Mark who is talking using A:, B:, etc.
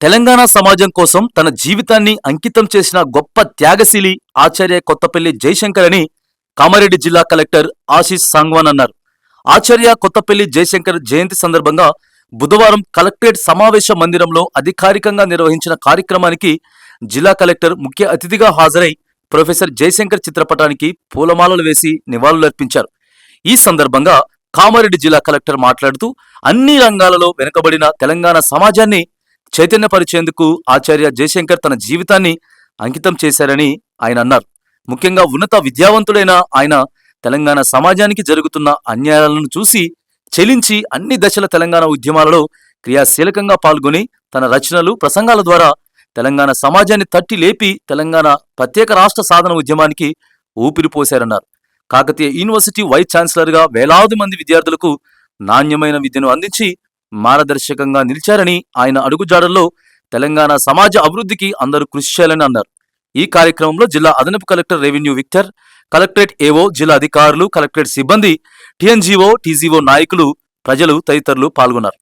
A: తెలంగాణ సమాజం కోసం తన జీవితాన్ని అంకితం చేసిన గొప్ప త్యాగశీలి ఆచార్య కొత్తపల్లి జయశంకర్ అని కామారెడ్డి జిల్లా కలెక్టర్ ఆశీష్ సాంగ్వాన్ అన్నారు. ఆచార్య కొత్తపల్లి జయశంకర్ జయంతి సందర్భంగా బుధవారం కలెక్టరేట్ సమావేశ మందిరంలో అధికారికంగా నిర్వహించిన కార్యక్రమానికి జిల్లా కలెక్టర్ ముఖ్య అతిథిగా హాజరై ప్రొఫెసర్ జయశంకర్ చిత్రపటానికి పూలమాలలు వేసి నివాళులర్పించారు. ఈ సందర్భంగా కామారెడ్డి జిల్లా కలెక్టర్ మాట్లాడుతూ అన్ని రంగాలలో వెనుకబడిన తెలంగాణ సమాజాన్ని చైతన్యపరిచేందుకు ఆచార్య జయశంకర్ తన జీవితాన్ని అంకితం చేశారని ఆయన అన్నారు. ముఖ్యంగా ఉన్నత విద్యావంతుడైన ఆయన తెలంగాణ సమాజానికి జరుగుతున్న అన్యాయాలను చూసి చెలించి అన్ని దశల తెలంగాణ ఉద్యమాలలో క్రియాశీలకంగా పాల్గొని తన రచనలు ప్రసంగాల ద్వారా తెలంగాణ సమాజాన్ని తట్టి లేపి తెలంగాణ ప్రత్యేక రాష్ట్ర సాధన ఉద్యమానికి ఊపిరిపోశారన్నారు కాకతీయ యూనివర్సిటీ వైస్ ఛాన్సలర్గా వేలాది మంది విద్యార్థులకు నాణ్యమైన విద్యను అందించి మార్గదర్శకంగా నిలిచారని ఆయన అడుగుజాడల్లో తెలంగాణ సమాజ అభివృద్ధికి అందరూ కృషి చేయాలని అన్నారు. ఈ కార్యక్రమంలో జిల్లా అదనపు కలెక్టర్ రెవెన్యూ విక్టర్ కలెక్టరేట్ ఏవో జిల్లా అధికారులు కలెక్టరేట్ సిబ్బంది టీఎన్జీఓ టీజీఓ నాయకులు ప్రజలు తదితరులు పాల్గొన్నారు.